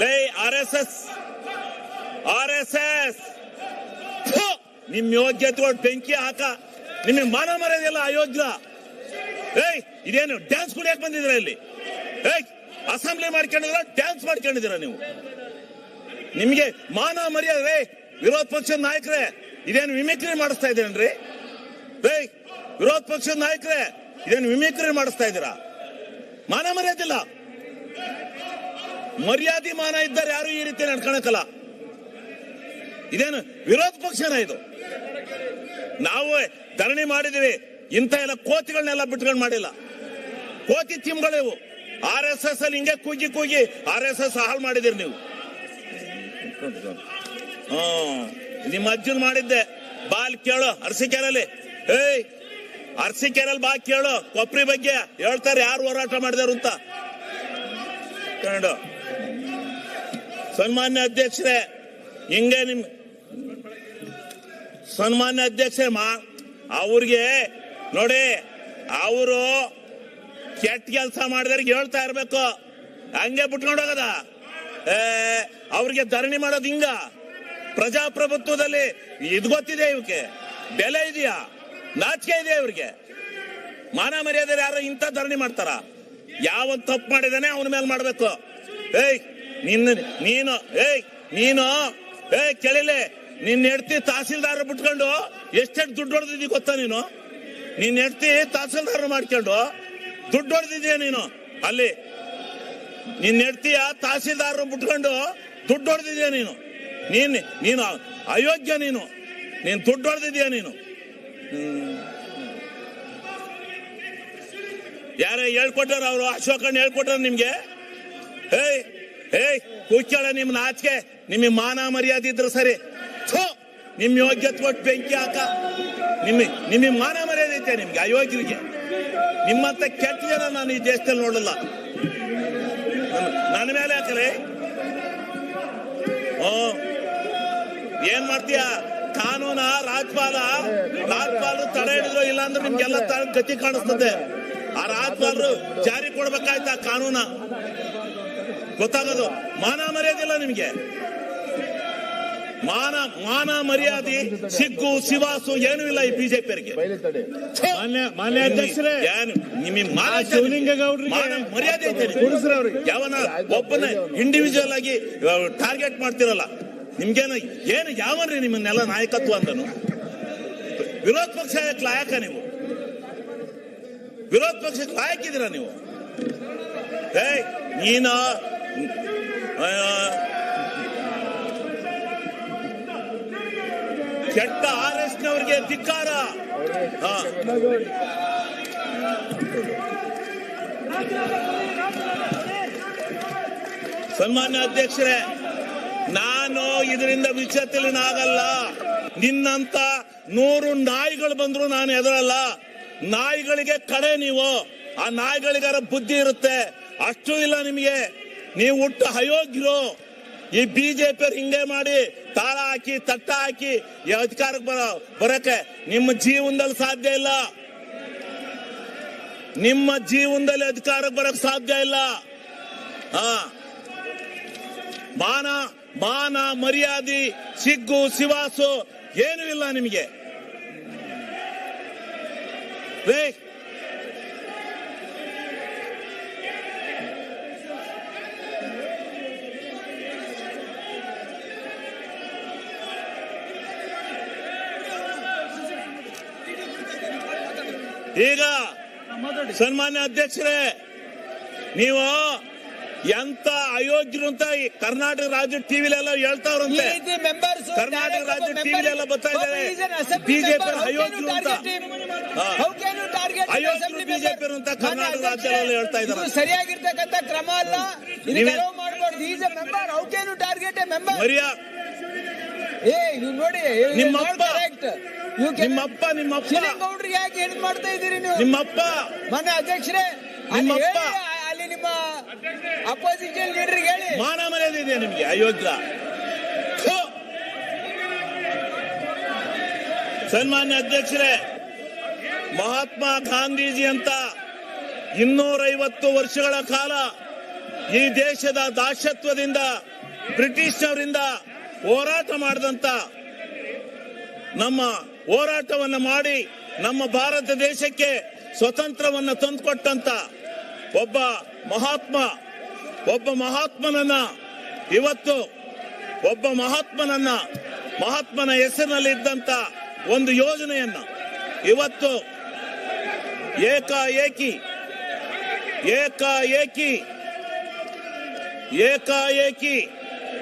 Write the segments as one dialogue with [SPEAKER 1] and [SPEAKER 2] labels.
[SPEAKER 1] ಲೇ R S S. R S S. ನಿಮ್ ಯೋಗ್ಯತೆ ಬೆಂಕಿ ಹಾಕ. ನಿಮಗೆ ಮಾನ ಮರ್ಯಾದೆಲ್ಲ ಅಯೋಗ್ಯ. ಏಯ್, ಇದೇನು ಡ್ಯಾನ್ಸ್ ಕುಡಿಯಕ್ ಬಂದಿದ್ರ ಇಲ್ಲಿ? ಏಯ್ ಅಸೆಂಬ್ಲಿ ಮಾಡ್ಕೊಂಡಿದ್ರ ಡ್ಯಾನ್ಸ್ ಮಾಡ್ಕೊಂಡಿದ್ದೀರಾ ನೀವು? ನಿಮಗೆ ಮಾನ ಮರ್ಯಾದೆ ವಿರೋಧ ಪಕ್ಷದ ನಾಯಕರೇ, ಇದೇನು ವಿಮಿಕ್ರಿ ಮಾಡಿಸ್ತಾ ಇದ್ದೀರೇನ್ರಿ? ಏಯ್, ವಿರೋಧ ಪಕ್ಷದ ನಾಯಕರೇ, ಇದೇನು ವಿಮಿಕ್ರಿ ಮಾಡಿಸ್ತಾ ಇದ್ದೀರಾ? ಮಾನ ಮರ್ಯಾದಿಲ್ಲ ಮರ್ಯಾದೆ ಮಾನ ಇದ್ದಾರೆ ಯಾರು ಈ ರೀತಿ ನಡ್ಕೊಳಕಲ್ಲ? ಇದೇನು ವಿರೋಧ ಪಕ್ಷನ ಇದು? ನಾವು ಧರಣಿ ಮಾಡಿದೀವಿ ಇಂಥ ಎಲ್ಲ ಕೋತಿಗಳನ್ನೆಲ್ಲ ಬಿಟ್ಕೊಂಡು ಮಾಡಿಲ್ಲ. ಕೋತಿ ತಿಮ್ಗಳಿವು ಆರ್ ಎಸ್ ಎಸ್ ಅಲ್ಲಿ ಹಿಂಗೆ ಕೂಗಿ ಕೂಗಿ ಆರ್ ಎಸ್ ಎಸ್ ಹಾಳು ಮಾಡಿದಿರಿ ನೀವು. ನಿಮ್ಮ ಅಜ್ಜನ್ ಮಾಡಿದ್ದೆ. ಬಾಲ್ ಕೇಳು ಅರಸಿಕೆರೆಯಲ್ಲಿ ಏಯ್ ಅರಸಿಕೆರೆಯಲ್ಲಿ ಬಾ ಕೇಳು. ಕೊಪ್ರಿ ಬಗ್ಗೆ ಹೇಳ್ತಾರೆ, ಯಾರು ಹೋರಾಟ ಮಾಡಿದಾರು ಅಂತ. ಸನ್ಮಾನ್ಯ ಅಧ್ಯಕ್ಷರೇ, ಹಿಂಗೆ ನಿಮ್ ಸನ್ಮಾನ್ಯ ಅಧ್ಯಕ್ಷರೇ, ಮಾ ಅವ್ರಿಗೆ ನೋಡಿ, ಅವರು ಕೆಟ್ಟ ಕೆಲಸ ಮಾಡಿದವ್ರಿಗೆ ಹೇಳ್ತಾ ಇರ್ಬೇಕು. ಹಂಗೆ ಬಿಟ್ಕೊಂಡು ಹೋಗದ. ಅವ್ರಿಗೆ ಧರಣಿ ಮಾಡೋದು ಹಿಂಗ. ಪ್ರಜಾಪ್ರಭುತ್ವದಲ್ಲಿ ಇದು ಗೊತ್ತಿದೆ ಇವಕ್ಕೆ ಬೆಲೆ ಇದೆಯಾ? ನಾಚಿಕೆ ಇದೆಯಾ ಇವ್ರಿಗೆ? ಮಾನ ಮರ್ಯಾದೆ ಯಾರು ಇಂಥ ಧರಣಿ ಮಾಡ್ತಾರ? ಯಾವ ತಪ್ಪು ಮಾಡಿದಾನೆ ಅವನ ಮೇಲೆ ಮಾಡಬೇಕು. ಏಯ್ ನಿನ್ನ, ನೀನು, ಏಯ್ ನೀನು, ಏಯ್, ಕೇಳಿಲೆ, ನಿನ್ನ ಹೆಡ್ತಿ ತಹಸೀಲ್ದಾರ ಬಿಟ್ಕೊಂಡು ಎಷ್ಟೆಷ್ಟು ದುಡ್ಡು ಹೊಡೆದಿದ್ದಿ ಗೊತ್ತಾ ನೀನು? ನಿನ್ನ ಹೆಡ್ತಿ ತಹಸೀಲ್ದಾರ್ ಮಾಡ್ಕೊಂಡು ದುಡ್ಡು ಹೊಡೆದಿದ್ಯಾ ನೀನು? ಅಲ್ಲಿ, ನಿನ್ನ ಹೆಡ್ತಿಯ ತಹಸೀಲ್ದಾರ್ ಬಿಟ್ಕೊಂಡು ದುಡ್ಡು ಹೊಡೆದಿದ್ಯಾ ನೀನು? ನೀನ್, ನೀನು ಅಯೋಗ್ಯ ನೀನು. ನೀನು ದುಡ್ಡು ಹೊಡೆದಿದ್ಯಾ ನೀನು? ಯಾರೇ ಹೇಳ್ಕೊಟ್ಟಾರ ಅವರು, ಅಶೋಕಣ್ಣ ಹೇಳ್ಕೊಟ್ಟಾರ ನಿಮ್ಗೆ? ಏಯ್ ಏಯ್ ಕುಚ್ಚಳ ನಿಮ್ ನಾಚಿಕೆ. ನಿಮ್ಮ ಮಾನ ಮರ್ಯಾದೆ ಇದ್ರೆ ಸರಿ. ನಿಮ್ಮ ನಿಮ್ ಯೋಗ್ಯತೆ ಕೊಟ್ಟು ಬೆಂಕಿ ಹಾಕ. ನಿಮ್ಮ ನಿಮಗೆ ಮಾನ ಮರ್ಯಾದೆ ಐತೆ ನಿಮ್ಗೆ, ಅಯೋಗ್ಯರಿಗೆ. ನಿಮ್ಮಂತ ಕೆಟ್ಟ ಜನ ನಾನು ಈ ದೇಶದಲ್ಲಿ ನೋಡಲ್ಲ. ನನ್ನ- ಮೇಲೆ ಹಾಕಲೆ. ಓ, ಏನ್ ಮಾಡ್ತೀಯ? ಕಾನೂನ ರಾಜ್ಪಾಲ ರಾಜ್ಪಾಲರು ತಡೆ ಹಿಡಿದ್ರು ಇಲ್ಲ ಅಂದ್ರೆ ನಿಮ್ಗೆಲ್ಲ ಗತಿ ಕಾಣಿಸ್ತದೆ. ಆ ರಾಜ್ಪಾಲರು ಜಾರಿ ಕೊಡ್ಬೇಕಾಯ್ತಾ ಕಾನೂನ? ಗೊತ್ತಾಗೋದು ಮಾನ ಮರ್ಯಾದೆ ಇಲ್ಲ ನಿಮ್ಗೆ? ಮಾನ ಮಾನ ಮರ್ಯಾದೆ ಸಿಗ್ಗು ಶಿವಾಸು ಏನೂ ಇಲ್ಲ ಈ ಬಿಜೆಪಿಯವರಿಗೆ.
[SPEAKER 2] ಮಾನ್ಯ ಮಾನ್ಯ ಅಧ್ಯಕ್ಷರೇ.
[SPEAKER 1] ಮರ್ಯಾದೆ ಯಾವನ ಒಬ್ಬನ ಇಂಡಿವಿಜುವಲ್ ಆಗಿ ಟಾರ್ಗೆಟ್ ಮಾಡ್ತಿರಲ್ಲ. ನಿಮ್ಗೇನು ಏನು ಯಾವನ್ರಿ ನಿಮ್ಮನ್ನೆಲ್ಲ ನಾಯಕತ್ವ ಅಂದನು ವಿರೋಧ ಪಕ್ಷ ಲಾಯಕ ನೀವು? ವಿರೋಧ ಪಕ್ಷಕ್ಕೆ ಲಾಯಕಿದ್ದೀರಾ ನೀವು? ಏಯ್ ನೀನು ಕೆಟ್ಟ ಆರ್ ಎಸ್ ನವರಿಗೆ ಧಿಕ್ಕಾರ ಸನ್ಮಾನ್ಯ ಅಧ್ಯಕ್ಷರೇ, ನಾನು ಇದರಿಂದ ವಿಚಲಿತನಾಗಲ್ಲ ನಿನ್ನಂತ ನೂರು ನಾಯಿಗಳು ಬಂದ್ರು ನಾನು ಎದುರಲ್ಲ. ನಾಯಿಗಳಿಗೆ ಕಡೆ ನೀವು. ಆ ನಾಯಿಗಳಿಗಾರ ಬುದ್ಧಿ ಇರುತ್ತೆ. ಅಷ್ಟು ಇಲ್ಲ ನಿಮಗೆ. ನೀವು ಹುಟ್ಟು ಅಯೋಗ್ಯರು. ಈ ಬಿಜೆಪಿ ಹಿಂಗೆ ಮಾಡಿ ತಾಳ ಹಾಕಿ, ತಟ್ಟ ಹಾಕಿ ಅಧಿಕಾರಕ್ಕೆ ಬರೋ, ಬರಕ್ಕೆ ನಿಮ್ಮ ಜೀವನದಲ್ಲಿ ಸಾಧ್ಯ ಇಲ್ಲ. ನಿಮ್ಮ ಜೀವನದಲ್ಲಿ ಅಧಿಕಾರಕ್ಕೆ ಬರಕ್ ಸಾಧ್ಯ ಇಲ್ಲ. ಹಾ. ಮಾನ ಮಾನ ಮರ್ಯಾದೆ, ಸಿಗ್ಗು ಶಿವಾಸು ಏನೂ ಇಲ್ಲ ನಿಮಗೆ. ಈಗ ಸನ್ಮಾನ್ಯ ಅಧ್ಯಕ್ಷರೇ ನೀವು ಎಂತ ಅಯೋಗ್ಯರು ಅಂತ ಕರ್ನಾಟಕ ರಾಜ್ಯ ಟಿವಿಲೆಲ್ಲ ಹೇಳ್ತಾವ್ರಂತೆ. ಕರ್ನಾಟಕ ರಾಜ್ಯ ಟಿವಿಲೆಲ್ಲ ಬರ್ತಾ ಇದ್ದಾರೆ. ಬಿಜೆಪಿ ಅಯೋಗ್ಯರು ಅಂತ. ಅಯೋಗ್ಯರು ಬಿಜೆಪಿ ಅಂತ ಕರ್ನಾಟಕ ರಾಜ್ಯದಲ್ಲಿ ಹೇಳ್ತಾ ಇದ್ದಾರೆ.
[SPEAKER 3] ಸರಿಯಾಗಿರ್ತಕ್ಕಂಥ ಕ್ರಮ ಅಲ್ಲ. ಟಾರ್ಗೆಟ್ ಮೆಂಬರ್ ಏ ನೀವು ನೋಡಿ
[SPEAKER 1] ನಿಮ್ಮಪ್ಪ.
[SPEAKER 3] ಕರೆಕ್ಟ್
[SPEAKER 1] ನಿಮ್ಮಪ್ಪ ನಿಮ್ಮಪ್ಪ
[SPEAKER 3] ಗೌಡ್ರಿ ಯಾಕೆ ಏನ್ ಮಾಡ್ತಾ ಇದ್ದೀರಿ ನೀವು?
[SPEAKER 1] ನಿಮ್ಮಪ್ಪ
[SPEAKER 3] ಮನೆ ಅಧ್ಯಕ್ಷರೇ
[SPEAKER 1] ನಿಮ್ಮಪ್ಪ.
[SPEAKER 3] ಅಲ್ಲಿ ನಿಮ್ಮ ಅಪೋಸಿಷನ್ ಲೀಡರ್ ಹೇಳಿ.
[SPEAKER 1] ಮಾನ ಮರ್ಯಾದೆ ನಿಮ್ಗೆ? ಅಯೋಧ್ಯ. ಸನ್ಮಾನ್ಯ ಅಧ್ಯಕ್ಷರೇ ಮಹಾತ್ಮ ಗಾಂಧೀಜಿ ಅಂತ ಇನ್ನೂರೈವತ್ತು ವರ್ಷಗಳ ಕಾಲ ಈ ದೇಶದ ದಾಸತ್ವದಿಂದ ಬ್ರಿಟಿಷ್ನವರಿಂದ ಹೋರಾಟ ಮಾಡಿದಂತ ನಮ್ಮ ಹೋರಾಟವನ್ನ ಮಾಡಿ ನಮ್ಮ ಭಾರತ ದೇಶಕ್ಕೆ ಸ್ವತಂತ್ರವನ್ನ ತಂದುಕೊಟ್ಟಂತ ಒಬ್ಬ ಮಹಾತ್ಮ, ಒಬ್ಬ ಮಹಾತ್ಮನನ್ನ ಇವತ್ತು ಒಬ್ಬ ಮಹಾತ್ಮನನ್ನ ಮಹಾತ್ಮನ ಹೆಸರಿನಲ್ಲಿ ಇದ್ದಂತ ಒಂದು ಯೋಜನೆಯನ್ನ ಇವತ್ತು ಏಕಾಏಕಿ ಏಕಾಏಕಿ ಏಕಾಏಕಿ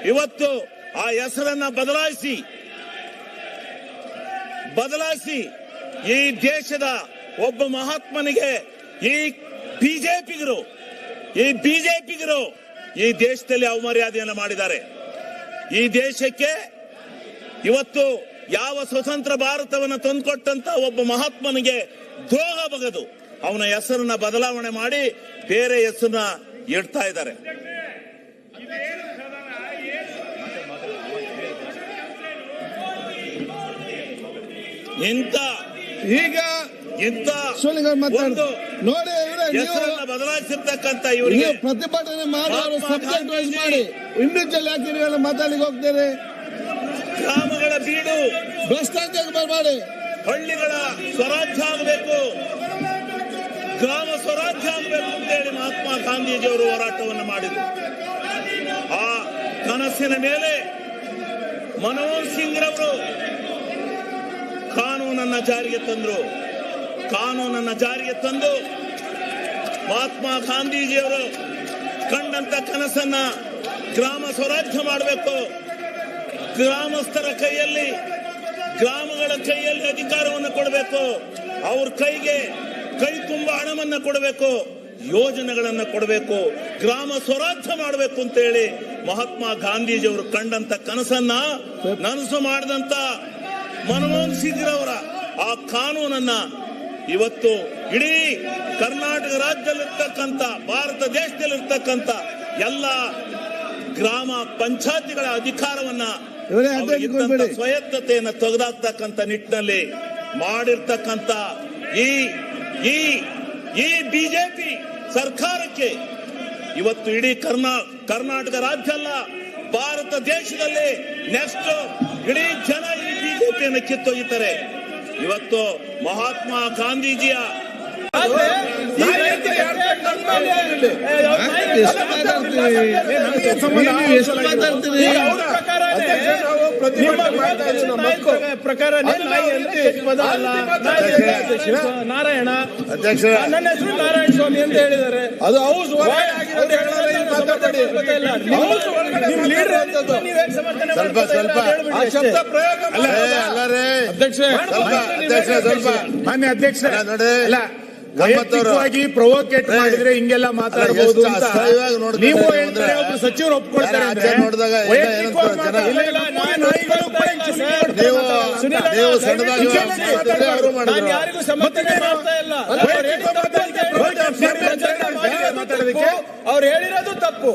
[SPEAKER 1] ಇವತ್ತು ಆ ಹೆಸರನ್ನ ಬದಲಾಯಿಸಿ ಬದಲಾಯಿಸಿ ಈ ದೇಶದ ಒಬ್ಬ ಮಹಾತ್ಮನಿಗೆ ಈ ಬಿಜೆಪಿಗರು ಈ ಬಿಜೆಪಿಗರು ಈ ದೇಶದಲ್ಲಿ ಅವಮರ್ಯಾದೆಯನ್ನು ಮಾಡಿದ್ದಾರೆ. ಈ ದೇಶಕ್ಕೆ ಇವತ್ತು ಯಾವ ಸ್ವತಂತ್ರ ಭಾರತವನ್ನು ತಂದುಕೊಟ್ಟಂತ ಒಬ್ಬ ಮಹಾತ್ಮನಿಗೆ ದ್ರೋಹ ಬಗದು ಅವನ ಹೆಸರನ್ನ ಬದಲಾವಣೆ ಮಾಡಿ ಬೇರೆ ಹೆಸರನ್ನ ಇಡ್ತಾ ಇದ್ದಾರೆ. ಇಂಥ
[SPEAKER 4] ಈಗ
[SPEAKER 1] ಇಂಥ
[SPEAKER 4] ಸೋಲಿಗರ್ ಮಾತಾಡ. ನೋಡಿ
[SPEAKER 1] ಹೆಸರನ್ನ ಬದಲಾಯಿಸಿರ್ತಕ್ಕಂಥ ಇವರಿಗೆ
[SPEAKER 4] ಪ್ರತಿಭಟನೆ ಮಾಡಿ ಅವರು ಸಬ್ಜೆಕ್ಟ್ ವೈಸ್. ಮಾಡಿ. ಇಂಡಿವಿಜುವಲ್ ಯಾಕೆ ನೀವೆಲ್ಲ ಮಾತಾಡ್ಲಿಕ್ಕೆ ಹೋಗ್ತೀರಿ?
[SPEAKER 1] ಗ್ರಾಮಗಳ ಬೀಡು.
[SPEAKER 4] ಭ್ರಷ್ಟಾಚಾರ ಬರಬೇಡಿ.
[SPEAKER 1] ಹಳ್ಳಿಗಳ ಸ್ವರಾಜ್ಯ ಆಗಬೇಕು. ಗ್ರಾಮ ಸ್ವರಾಜ್ಯ ಆಗಬೇಕು ಅಂತೇಳಿ ಮಹಾತ್ಮ ಗಾಂಧೀಜಿಯವರು ಹೋರಾಟವನ್ನು ಮಾಡಿದರು. ಆ ಕನಸಿನ ಮೇಲೆ ಮನಮೋಹನ್ ಸಿಂಗ್ ರವರು ಕಾನೂನನ್ನ ಜಾರಿಗೆ ತಂದ್ರು. ಕಾನೂನನ್ನ ಜಾರಿಗೆ ತಂದು ಮಹಾತ್ಮ ಗಾಂಧೀಜಿಯವರು ಕಂಡಂತ ಕನಸನ್ನ ಗ್ರಾಮ ಸ್ವರಾಜ್ಯ ಮಾಡಬೇಕು. ಗ್ರಾಮಸ್ಥರ ಕೈಯಲ್ಲಿ, ಗ್ರಾಮಗಳ ಕೈಯಲ್ಲಿ ಅಧಿಕಾರವನ್ನು ಕೊಡಬೇಕು. ಅವ್ರ ಕೈಗೆ ಕೈ ತುಂಬ ಹಣವನ್ನ ಕೊಡಬೇಕು. ಯೋಜನೆಗಳನ್ನ ಕೊಡಬೇಕು. ಗ್ರಾಮ ಸ್ವರಾಜ್ಯ ಮಾಡಬೇಕು ಅಂತ ಹೇಳಿ ಮಹಾತ್ಮ ಗಾಂಧೀಜಿಯವರು ಕಂಡಂತ ಕನಸನ್ನ ನನಸು ಮಾಡಿದಂತ ಮನಮೋಹನ್ ಸಿಂಗ್ರವರ ಆ ಕಾನೂನನ್ನ ಇವತ್ತು ಇಡೀ ಕರ್ನಾಟಕ ರಾಜ್ಯದಲ್ಲಿರ್ತಕ್ಕಂಥ ಭಾರತ ದೇಶದಲ್ಲಿರ್ತಕ್ಕಂಥ ಎಲ್ಲ ಗ್ರಾಮ ಪಂಚಾಯತಿಗಳ ಅಧಿಕಾರವನ್ನ ಸ್ವಾಯತ್ತತೆಯನ್ನು ತೆಗೆದಾಕ್ತಕ್ಕಂಥ ನಿಟ್ಟಿನಲ್ಲಿ ಮಾಡಿರ್ತಕ್ಕಂಥ ಈ ಈ ಈ ಬಿಜೆಪಿ ಸರ್ಕಾರಕ್ಕೆ ಇವತ್ತು ಇಡೀ ಕರ್ನಾ ಕರ್ನಾಟಕ ರಾಜ್ಯ ಅಲ್ಲ ಭಾರತ ದೇಶದಲ್ಲಿ ನೆಕ್ಸ್ಟ್ ಇಡೀ ಜನ ಈ ಬಿಜೆಪಿಯನ್ನು ಕಿತ್ತೊಯ್ಯುತ್ತಾರೆ. ಇವತ್ತು ಮಹಾತ್ಮ ಗಾಂಧೀಜಿಯ
[SPEAKER 3] ಪ್ರಕಾರ ನಾರಾಯಣ. ನನ್ನ ಹೆಸರು ನಾರಾಯಣ ಸ್ವಾಮಿ ಅಂತ ಹೇಳಿದ್ದಾರೆ.
[SPEAKER 4] ಅದು ಹೌಸ್ ಸ್ವಲ್ಪ ಸ್ವಲ್ಪ
[SPEAKER 2] ಅಧ್ಯಕ್ಷ.
[SPEAKER 4] ಸ್ವಲ್ಪ ಅಧ್ಯಕ್ಷ. ಸ್ವಲ್ಪ.
[SPEAKER 2] ಮಾನ್ಯ ಅಧ್ಯಕ್ಷ.
[SPEAKER 4] ಅಲ್ಲ, ನೋಡಿ.
[SPEAKER 2] ಅಲ್ಲ. ವೈಯಕ್ತಿಕವಾಗಿ ಪ್ರೊವೋಕೇಟ್ ಮಾಡಿದ್ರೆ ಹಿಂಗೆಲ್ಲ ಮಾತಾಡಬಹುದು ಅಂತ ನೀವು
[SPEAKER 4] ಅಂದ್ರೆ.
[SPEAKER 2] ಹೇಳ್ತಾರೆ ಒಬ್ರು ಸಚಿವರು ಒಪ್ಕೊಳ್ತಾರೆ ಅಂದ್ರೆ
[SPEAKER 4] ನೋಡಿದಾಗ ಎಲ್ಲ
[SPEAKER 2] ವೈಯಕ್ತಿಕವಾಗಿ
[SPEAKER 4] ಜನ?
[SPEAKER 3] ಇಲ್ಲ,
[SPEAKER 4] ನೀವು ಸಣ್ಣದಾಗಿ ಮಾತಾಡಿದ್ರೆ ಮಾಡಿದ್ರು?
[SPEAKER 3] ಯಾರಿಗೂ ಸಮರ್ಥನೆ ಮಾಡ್ತಾ ಅವ್ರು ಹೇಳಿರೋದು ತಪ್ಪು.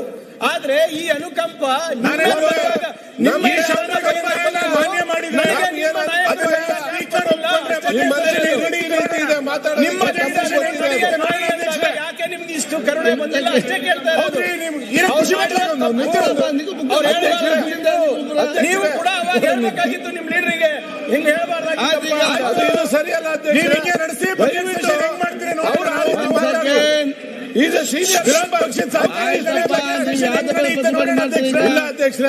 [SPEAKER 3] ಆದ್ರೆ ಈ ಅನುಕಂಪ ನಿಮ್ಮ ಇಷ್ಟು ಕರುಣೆ ಬಂದಿಲ್ಲ ಅಷ್ಟೇ ಕೇಳ್ತಾ
[SPEAKER 2] ನೀವು
[SPEAKER 3] ಹೇಳಿದ್ರು. ಕೂಡ ಅವಾಗ ಹೇಳ್ಬೇಕಾಗಿತ್ತು ನಿಮ್ ಲೀಡರ್ಗೆ. ಹಿಂಗ್
[SPEAKER 2] ಇದು ಸರಿಯಲ್ಲ. ನಡೆಸಿ. ಇದು ಪಕ್ಷದ.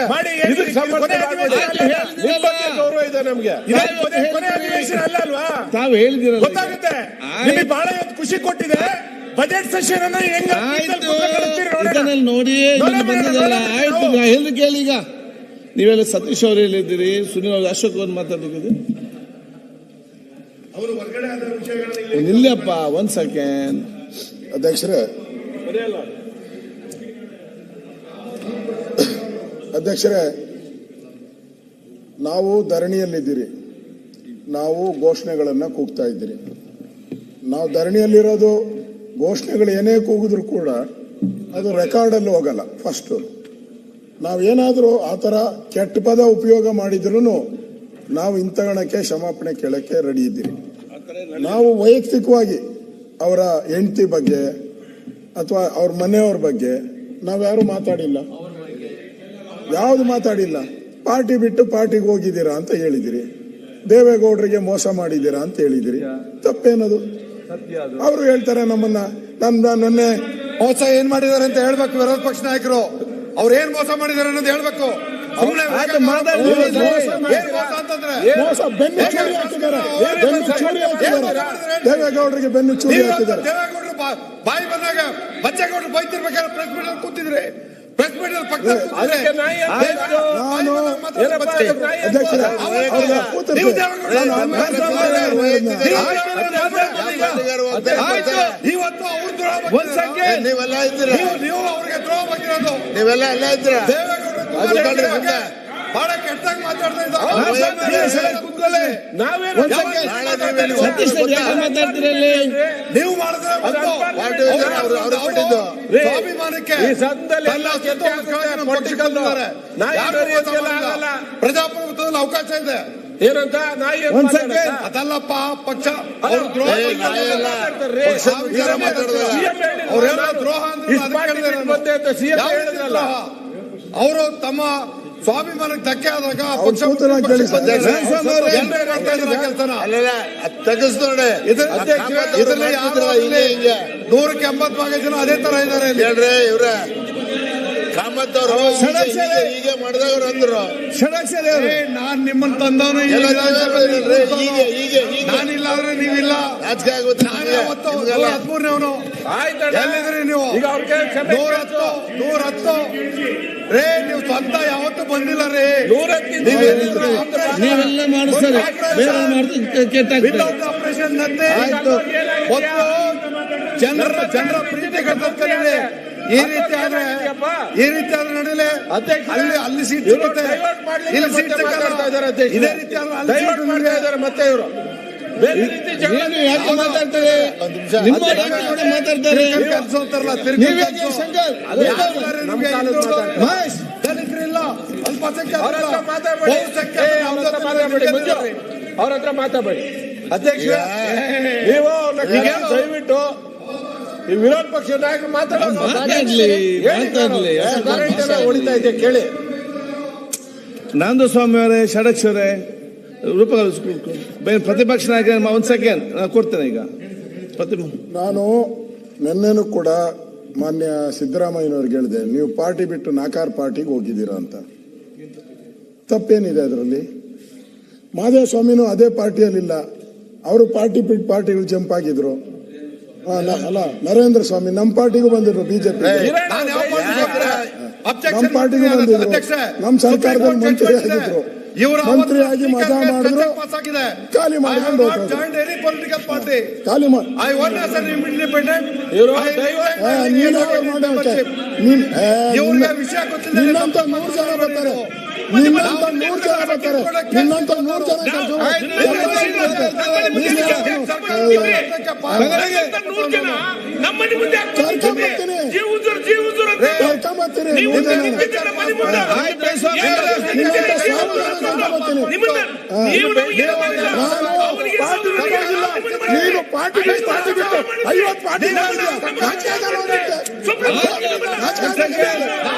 [SPEAKER 2] ಮಾಡಿ ಅಲ್ಲ. ಗೌರವ ಇದೆ ನಮ್ಗೆ. ಕೊನೆ- ಅಧಿವೇಶನ ಅಲ್ಲ ಅಲ್ವಾ?
[SPEAKER 4] ತಾವು ಹೇಳಿದಿರಲ್ಲ
[SPEAKER 2] ಗೊತ್ತಾಗುತ್ತೆ. ಬಹಳ ಖುಷಿ ಕೊಟ್ಟಿದೆ. ಬಜೆಟ್ ಸೆಷನ್ ಅನ್ನ ಹೆಂಗ
[SPEAKER 4] ಆಯ್ತು ಇದನ್ನಲ್ಲಿ ನೋಡಿ ಇಲ್ಲಿ ಬಂದಿದ್ದಲ್ಲ ಆಯ್ತು ನಾ ಹೇಳಿದ ಕೇಳಿ ಈಗ. ನೀವೆಲ್ಲ ಸತೀಶ್ ಅವರು ಹೇಳಿದ್ದೀರಿ ಸುನಿಲ್ ಅವರು ಅಶೋಕ್ ಅವ್ರು ಮಾತಾಡ್ಬೇಕಿದೆ ಇಲ್ಲಪ್ಪ ಒಂದ್ ಸೆಕೆಂಡ್
[SPEAKER 5] ಅಧ್ಯಕ್ಷರೇ. ಅಧ್ಯಕ್ಷರೇ ನಾವು ಧರಣಿಯಲ್ಲಿದ್ದೀರಿ. ನಾವು ಘೋಷಣೆಗಳನ್ನು ಕೂಗ್ತಾ ಇದ್ದೀರಿ. ನಾವು ಧರಣಿಯಲ್ಲಿರೋದು ಘೋಷಣೆಗಳು ಏನೇ ಕೂಗಿದ್ರು ಕೂಡ ಅದು ರೆಕಾರ್ಡಲ್ಲಿ ಹೋಗಲ್ಲ ಫಸ್ಟು ನಾವೇನಾದರೂ ಆ ಥರ ಕೆಟ್ಟ ಪದ ಉಪಯೋಗ ಮಾಡಿದ್ರು ನಾವು ಇಂತಗಣಕ್ಕೆ ಕ್ಷಮಾಪಣೆ ಕೇಳಕ್ಕೆ ರೆಡಿ ಇದ್ದೀವಿ. ನಾವು ವೈಯಕ್ತಿಕವಾಗಿ ಅವರ ಹೆಂಡತಿ ಬಗ್ಗೆ ಅಥವಾ ಅವ್ರ ಮನೆಯವ್ರ ಬಗ್ಗೆ ನಾವ್ಯಾರು ಮಾತಾಡಿಲ್ಲ. ಯಾವ್ದು ಮಾತಾಡಿಲ್ಲ. ಪಾರ್ಟಿ ಬಿಟ್ಟು ಪಾರ್ಟಿಗೆ ಹೋಗಿದ್ದೀರಾ ಅಂತ ಹೇಳಿದಿರಿ. ದೇವೇಗೌಡರಿಗೆ ಮೋಸ ಮಾಡಿದ್ದೀರಾ ಅಂತ ಹೇಳಿದಿರಿ. ತಪ್ಪೇನದು? ಅವರು ಹೇಳ್ತಾರೆ ನಮ್ಮನ್ನ ನನ್ನ ನನ್ನೆ
[SPEAKER 2] ಮೋಸ ಏನ್ ಮಾಡಿದಾರೆ ಅಂತ ಹೇಳ್ಬೇಕು ವಿರೋಧ ಪಕ್ಷ ನಾಯಕರು. ಅವ್ರು ಏನ್ ಮೋಸ ಮಾಡಿದಾರೆ ಅನ್ನೋದು ಹೇಳ್ಬೇಕು.
[SPEAKER 5] ದೇವೇಗೌಡರಿಗೆ ಬೆನ್ನು ಚೂರಿ ಹಾಕಿದ್ದಾರೆ.
[SPEAKER 2] ದೇವೇಗೌಡರು ಬಾಯಿ ಬಂದಾಗ ಬಚ್ಚೇಗೌಡರು ಬೈತಿರ್ಬೇಕಾದ್ರೆ ಪ್ರೆಸ್ ಮೀಟ್ ಕೂತಿದ್ರೆ. Press meet. ಇವತ್ತು
[SPEAKER 6] ನೀವೆಲ್ಲ ಇದ್ದೀರಾ ನೀವೆಲ್ಲ ಎಲ್ಲ ಇದ್ದೀರ
[SPEAKER 2] ಬಹಳ ಕೆಟ್ಟದಾಗಿ ಮಾತಾಡ್ತಾ
[SPEAKER 3] ಇದ್ದಾರೆ
[SPEAKER 4] ಸತೀಶ್ ಮಾತಾಡ್ತಿರಲ್ಲಿ
[SPEAKER 2] ನೀವು ಮಾಡಿದ್ರೆ ಸ್ವಾಭಿಮಾನಕ್ಕೆ. ಪ್ರಜಾಪ್ರಭುತ್ವದಲ್ಲಿ ಅವಕಾಶ ಇದೆ.
[SPEAKER 3] ಏನಂತ? ನಾಯಿ.
[SPEAKER 2] ಅದಲ್ಲಪ್ಪ ಪಕ್ಷ. ಅವ್ರು ದ್ರೋಹ ದ್ರೋಹ
[SPEAKER 3] ಅಂತ CM ಹೇಳಿದ್ರಲ್ಲ.
[SPEAKER 2] ಅವರು ತಮ್ಮ ಸ್ವಾಭಿಮಾನಕ್ಕೆ ಧಕ್ಕೆ ಆದಾಗ ಪಕ್ಷ
[SPEAKER 5] ಕೂತಲ್ಲ ಕೇಳಿ ಸರ್.
[SPEAKER 2] ರಾಮಸ್ವಾಮಿ ಅವರು ಎಲ್ಲರೂ ಮಾಡ್ತಾ ಇದ್ದಾರೆ ಕೆಲ್ಸನ.
[SPEAKER 6] ಅಲ್ಲೆಲ್ಲ ಅದ್ ತೆಗೆಸ್ ನೋಡಿ
[SPEAKER 2] ಇದ್ರ-
[SPEAKER 6] ಅದ್ ಕಾಮತ್ ಅವ್ರು
[SPEAKER 2] ಇದ್ರಲ್ಲಿ ಯಾರು
[SPEAKER 6] ಮಾಡ್ತಿದ್ರು
[SPEAKER 2] ಅಲ್ಲಿ
[SPEAKER 6] ಹಿಂಗೆ ಹಿಂಗೆ
[SPEAKER 2] ನೂರಕ್ಕೆ ಎಂಬತ್ತು ಭಾಗ ಜನ ಅದೇ ತರ ಇದ್ದಾರೆ ಇಲ್ಲಿ.
[SPEAKER 6] ಹೇಳ್ರಿ ಇವ್ರ ಕಾಮತ್ ಅವರು ಹೀಗೆ ಮಾಡಿದಾಗ ಅವ್ರು ಅಂದ್ರು.
[SPEAKER 2] ನಾನ್ ನಿಮ್ಮನ್ನ ತಂದವನು ನಾನಿಲ್ಲ ಅಂದ್ರೆ ನೀವಿಲ್ಲ. ಹದಿಮೂರನೇವನು
[SPEAKER 3] ಆಯ್ತಣ್ಣ.
[SPEAKER 2] ಎಲ್ಲಿದ್ರಿ ನೀವು? ನೂರ ಹತ್ತು ನೂರ ಹತ್ತು ರೇ ನೀವು ಸ್ವಂತ ಯಾವತ್ತು ಬಂದಿಲ್ಲ ರೇ.
[SPEAKER 4] ನೀವೆಲ್ಲ ಮಾಡಿಸ್ತಾರೆ.
[SPEAKER 2] ಆಪರೇಷನ್ ಜನರ ಜನರ ಪ್ರೀತಿ ಗಳಿಸ್ತಾರೆ ಈ ರೀತಿ ಆದ್ರೆ ಈ ರೀತಿ ಆದ್ರೆ ನಡೀಲಿ ಅಲ್ಲಿ ಅಲ್ಲಿ ಸೀಟ್ ಸಿಗುತ್ತೆ. ಇಲ್ಲಿ ಸೀಟ್. ಇದೇ ರೀತಿ ಅಲ್ಲಿ ಸೀಟ್
[SPEAKER 3] ಮಾಡ್ತಾ ಇದ್ದಾರೆ ಮತ್ತೆ ಇವರು.
[SPEAKER 2] ದಲಿತರಿಲ್ಲ
[SPEAKER 3] ಮಾತಾಡ್ಬೇಡಿ. ಅವ್ರ ಹತ್ರ ಮಾತಾಡ್ಬೇಡಿ. ಅಧ್ಯಕ್ಷ ನೀವು ದಯವಿಟ್ಟು ಈ ವಿರೋಧ ಪಕ್ಷ ನಾಯಕರು ಮಾತಾಡೋದು ಹೊಡಿತಾ ಇದೆ ಕೇಳಿ.
[SPEAKER 4] ನಂದು ಸ್ವಾಮಿ ಅವರೇ ಷಡಕ್ಷರೇ ರೂಪ ಪ್ರತಿಪಕ್ಷ ನಾಯಕ ಒಂದ್ ಸೆಕೆಂಡ್ ನಾನು ಕೊಡ್ತೇನೆ ಈಗ. ಪ್ರತಿ
[SPEAKER 5] ನಾನು ನಿನ್ನೆನೂ ಕೂಡ ಮಾನ್ಯ ಸಿದ್ದರಾಮಯ್ಯನವ್ರಿಗೆ ಹೇಳಿದೆ ನೀವು ಪಾರ್ಟಿ ಬಿಟ್ಟು ನಾಕಾರ್ ಪಾರ್ಟಿಗೆ ಹೋಗಿದ್ದೀರಾ ಅಂತ. ತಪ್ಪೇನಿದೆ ಅದರಲ್ಲಿ? ಮಾದೇವ ಸ್ವಾಮಿನೂ ಅದೇ ಪಾರ್ಟಿಯಲ್ಲಿಲ್ಲ. ಅವರು ಪಾರ್ಟಿ ಬಿಟ್ಟು ಪಾರ್ಟಿಗಳು ಜಂಪ್ ಆಗಿದ್ರು. ಅಲ್ಲ ನರೇಂದ್ರ ಸ್ವಾಮಿ ನಮ್ಮ ಪಾರ್ಟಿಗೂ ಬಂದಿದ್ರು ಬಿಜೆಪಿ.
[SPEAKER 2] ನಾನು ಯಾವ ಪಾರ್ಟಿಗೆ ಹೋಗ್ತಾರೆ?
[SPEAKER 5] ನಮ್ಮ ಪಾರ್ಟಿಗೂ ಬಂದಿದ್ರು. ನಮ್ಮ ಸರ್ಕಾರದಲ್ಲಿ ಮಂತ್ರಿ ಆಗಿದ್ರು.
[SPEAKER 2] ಮಂತ್ರಿ ಆಗಿ
[SPEAKER 5] ಮಂತ್ರಿಯಾಗಿ ಮಜಾ ಮಾಡಿದ್ರು. ಖಾಲಿ ಮಾಡ್ಕೊಂಡು. ಖಾಲಿ ಮಾಡಿ ನೀನು ನಿನ್ನಂತ ನೂರು ಜನ ಬರ್ತಾರೆ. ನಿನ್ನಂತ ನೂರು ಜನ ಬರ್ತಾರೆ ನಿನ್ನಂತ ನೂರು ಜನ ನೀನು ಪಾರ್ಟಿ ಪಾರ್ಟಿ ಬಿಟ್ಟು ಐವತ್ತು ಪಾರ್ಟಿ
[SPEAKER 4] ಹಾಕ್ಬಿಟ್ಟು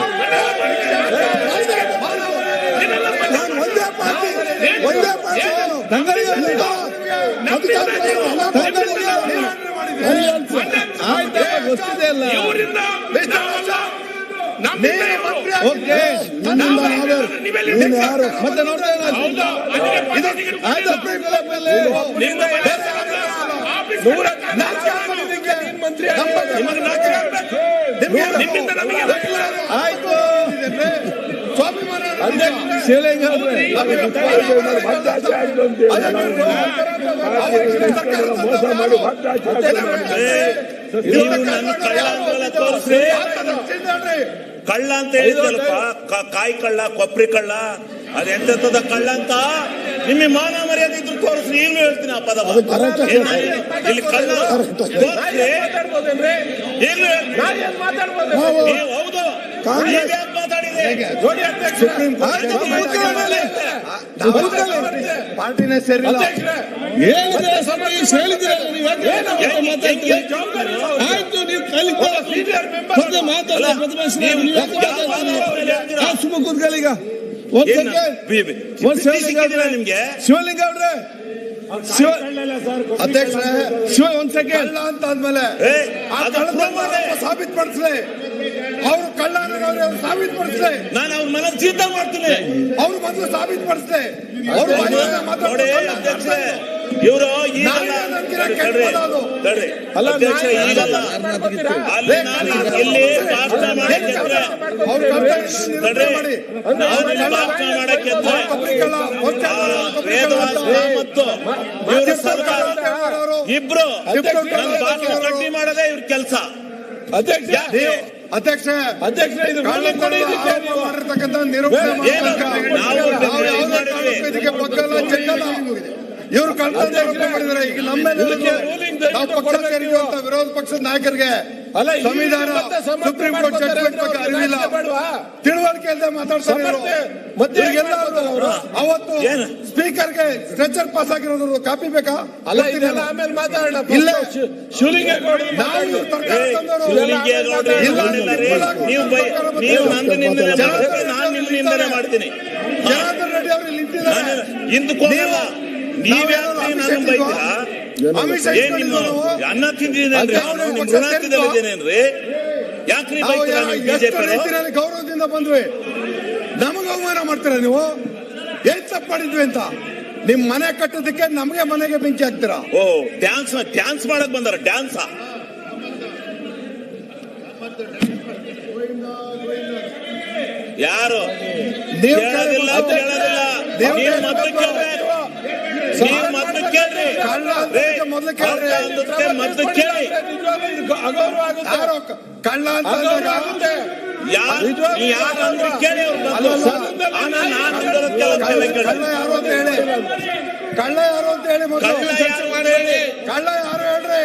[SPEAKER 4] ಮೇಲೆ
[SPEAKER 7] ನಿಮ್ಮ ಮನೆ ಆಫೀಸ್
[SPEAKER 3] ಮಂತ್ರಿ
[SPEAKER 4] ಆಯ್ತು.
[SPEAKER 2] ಸ್ವಾಭಿಮಾನ
[SPEAKER 1] ಮಾಡಿ ತೋರಿಸಿ ಕಳ್ಳ ಅಂತ ಹೇಳಿದ್ರಲ್ಲಪ್ಪ ಕಾಯಿ ಕಳ್ಳ ಕೊಬ್ಬರಿ ಕಳ್ಳ ಅದೆಂತದ ಕಳ್ಳ ಅಂತ ನಿಮ್ಮ ಮಾನ ಮರ್ಯಾದೆ ಇದ್ರು ತೋರಿಸಿ ಈಗಲೂ ಹೇಳ್ತೀನಿ. ಆ ಪದ ಇಲ್ಲಿ ಕಳ್ಳ ಈಗಲೂ ಹೇಳ್ತೀನಿ ಹೌದು
[SPEAKER 5] ಕಾಂಗ್ರೆಸ್
[SPEAKER 1] ನೀವ್ ಯಾಕ್ ಮಾತಾಡಿದೆ
[SPEAKER 3] ನೋಡಿ ಅಧ್ಯಕ್ಷ
[SPEAKER 5] ಸುಪ್ರೀಂ ಕೋರ್ಟ್
[SPEAKER 4] ಆಯ್ತು, ಕೂತ್ಕೊಳ್ಳಿ ಮೇಲೆ.
[SPEAKER 2] ಪಾರ್ಟಿನೇ ಸೇರಿಲ್ಲ
[SPEAKER 4] ಹೇಳಿದ್ರೆ ಸತೀಶ್ ಹೇಳಿದ್ರಲ್ಲ ನೀವು ಯಾಕೆ ಮಾತಾಡ್ತೀರಿ ಆಯ್ತು ನೀವು ಕಲಿತ ಮತ್ತೆ ಮಾತಾಡ ಪ್ರತಿಪಕ್ಷ ನಾಯಕ, ನೀವು ಯಾಕೆ ಮಾತಾಡ್ತೀರಿ ಆ, ಸುಮ್ಮ ಕೂತ್ಕೊಳ್ಳಿ ಈಗ ಒಂದ್
[SPEAKER 1] ಏನ್
[SPEAKER 4] ಸೆಕೆಂಡ್
[SPEAKER 1] ಬಿ- ಬಿ-
[SPEAKER 4] ಒಂದ್
[SPEAKER 1] ಪ್ರೀತಿ
[SPEAKER 4] ಸೆಕೆಂಡ್
[SPEAKER 1] ಸಿಕ್ಕಿದ್ಯಾ ನಿಮ್ಗೆ
[SPEAKER 4] ಶಿವಲಿಂಗ ಅವ್ರೆ ಶಿವ
[SPEAKER 2] ಅಧ್ಯಕ್ಷರೇ
[SPEAKER 4] ಶಿವ ಒಂದ್ ಸೆಕೆಂಡ್
[SPEAKER 2] ಕಳ್ಳ ಅಂತ ಆದ್ಮೇಲೆ
[SPEAKER 1] ಏ,
[SPEAKER 2] ಆ
[SPEAKER 1] ಅದು
[SPEAKER 2] ಕಳ್ಳತನ
[SPEAKER 1] ಪ್ರೂವ್ ಮಾಡಿ.
[SPEAKER 2] ಸಾಬೀತುಪಡಿಸ್ಲಿ ಅವರು ಕಳ್ಳ ಅವ್ರು ಸಾಬೀತುಪಡಿಸ್ಲಿ
[SPEAKER 1] ನಾನು ಅವ್ರ ಮನೆ ಜೀತ ಮಾಡ್ತೀನಿ.
[SPEAKER 2] ಅವ್ರು ಮೊದಲು ಸಾಬೀತುಪಡಿಸ್ಲಿ ಅವ್ರು
[SPEAKER 1] ನೋಡಿ
[SPEAKER 2] ಕಳ್ಳ ಅಂತ
[SPEAKER 1] ಅಧ್ಯಕ್ಷ
[SPEAKER 2] ಅರ್ಥ
[SPEAKER 1] ಇವರು ಅಧ್ಯಕ್ಷ ಈಗಲ್ಲ ಅಲ್ಲಿ ನಾನು ಇಲ್ಲಿ ಭಾಷಣ ಮಾಡಕ್ಕೆ ಎದ್ರೆ
[SPEAKER 2] ಅವ್ರು ಕಳ್ಳ ಅಂತ ಮಾಡಿ
[SPEAKER 1] ನಾನು ಭಾಷಣ ಮಾಡಕ್ಕೆ ಎದ್ರೆ
[SPEAKER 2] ಒಬ್ರು ಕಳ್ಳ, ಒಬ್ರು
[SPEAKER 1] ಆ,
[SPEAKER 2] ಕಳ್ಳ, ಒಬ್ರು ಕಳ್ಳ
[SPEAKER 1] ವೇದವಾಸ ಮತ್ತು ಇವರು ಸರ್ಕಾರ ಇಬ್ರು. ನನ್ನ ಭಾಷಣ ಕಟ್ಟಿ ಮಾಡದೆ ಇವ್ರ ಕೆಲಸ.
[SPEAKER 3] ಅಧ್ಯಕ್ಷ
[SPEAKER 2] ಅಧ್ಯಕ್ಷ
[SPEAKER 3] ಅಧ್ಯಕ್ಷ ಇದು.
[SPEAKER 2] ಮಾಡಿರ್ತಕ್ಕಂಥ ನಿರೂಪಣೆ ಇವ್ರು ಆರೋಪ ಈಗ ನಮ್ಮ ನಾವು ಪಕ್ಷ ವಿರೋಧ ಪಕ್ಷದ ನಾಯಕರಿಗೆ
[SPEAKER 3] ಅಲ್ಲ,
[SPEAKER 2] ಸಂವಿಧಾನ ಸುಪ್ರೀಂ ಕೋರ್ಟ್ ಜಡ್ಜ್ಮೆಂಟ್ ಬಗ್ಗೆ ಅರಿವಿಲ್ಲ? ತಿಳುವಳಿಕೆ ಇಲ್ಲದೆ ಮಾತಾಡ್ತಾರೆ
[SPEAKER 3] ಮತ್ತೆ.
[SPEAKER 2] ಅವತ್ತು? ಸ್ಪೀಕರ್ಗೆ ಸ್ಟ್ರೆಚರ್ ಪಾಸ್ ಆಗಿರೋದ್ರು ಕಾಪಿ ಬೇಕಾ?
[SPEAKER 3] ಅಲ್ಲ ಆಮೇಲೆ ಮಾತಾಡೋಣ
[SPEAKER 2] ಇಲ್ಲ.
[SPEAKER 3] ಶಿ- ಕೊಡಿ
[SPEAKER 2] ನಾವು ಸರ್ಕಾರ
[SPEAKER 1] ನೀವು ನೀವು ನಂದು ನಿಂದನೆ ನಾನು ನಿಂದನೆ ಮಾಡ್ತೀನಿ.
[SPEAKER 2] ಜನಾರ್ದನ್ ರೆಡ್ಡಿ ಅವರು ಇಲ್ಲಿ ನಿಂತಿದ್ದಾರೆ.
[SPEAKER 1] ಹಿಂದಕ್ಕೆ ಹೋಗಲ್ಲ ನೀವ್ಯಾಕೆ ನನ್ನ ಬೈತೀರಾ? ಅನ್ನ ತಿಂದಿದ್ದೇನೇನ್ರಿ ಯಾಕ್ರಿ
[SPEAKER 2] ನಾವು
[SPEAKER 1] ಬೈತೀರಾ
[SPEAKER 2] ಯಾ-
[SPEAKER 1] ನೀವು ಬಿಜೆಪಿ
[SPEAKER 2] ಗೌರವದಿಂದ ಬಂದ್ವಿ. ನಮಗ ಅವಮಾನ ಮಾಡ್ತೀರ ನೀವು? ಏನ್ ತಪ್ಪು ಮಾಡಿದ್ವಿ ಅಂತ? ನಿಮ್ ಮನೆ ಕಟ್ಟೋದಕ್ಕೆ ನಮಗೆ ಮನೆಗೆ ಬೆಂಕಿ ಹಾಕ್ತೀರಾ?
[SPEAKER 1] ಓ ಡ್ಯಾನ್ಸ್ ಡ್ಯಾನ್ಸ್ ಮಾಡಕ್ ಬಂದಾರ ಡ್ಯಾನ್ಸ್ ಯಾರು?
[SPEAKER 2] ನೀವು
[SPEAKER 1] ಕೇಳೋದಿಲ್ಲ
[SPEAKER 2] ಕೇಳಿ-
[SPEAKER 1] ಕೇಳೋದಿಲ್ಲ.
[SPEAKER 2] ನೀವು
[SPEAKER 1] ಮತ್ತೆ
[SPEAKER 2] ಕೇಳಿ-
[SPEAKER 1] ಮೊದಲು ಕೇಳ್ರಿ ನೀವು ಮೊದಲು ಕೇಳ್ರಿ
[SPEAKER 2] ಕಳ್ಳ
[SPEAKER 3] ಆಗುತ್ತೆ.
[SPEAKER 2] ಕಳ್ಳ
[SPEAKER 1] ಯಾರು?
[SPEAKER 2] ಅಂತ
[SPEAKER 1] ಹೇಳಿ.
[SPEAKER 2] ಕಳ್ಳ ಯಾರು ಹೇಳ್ರಿ?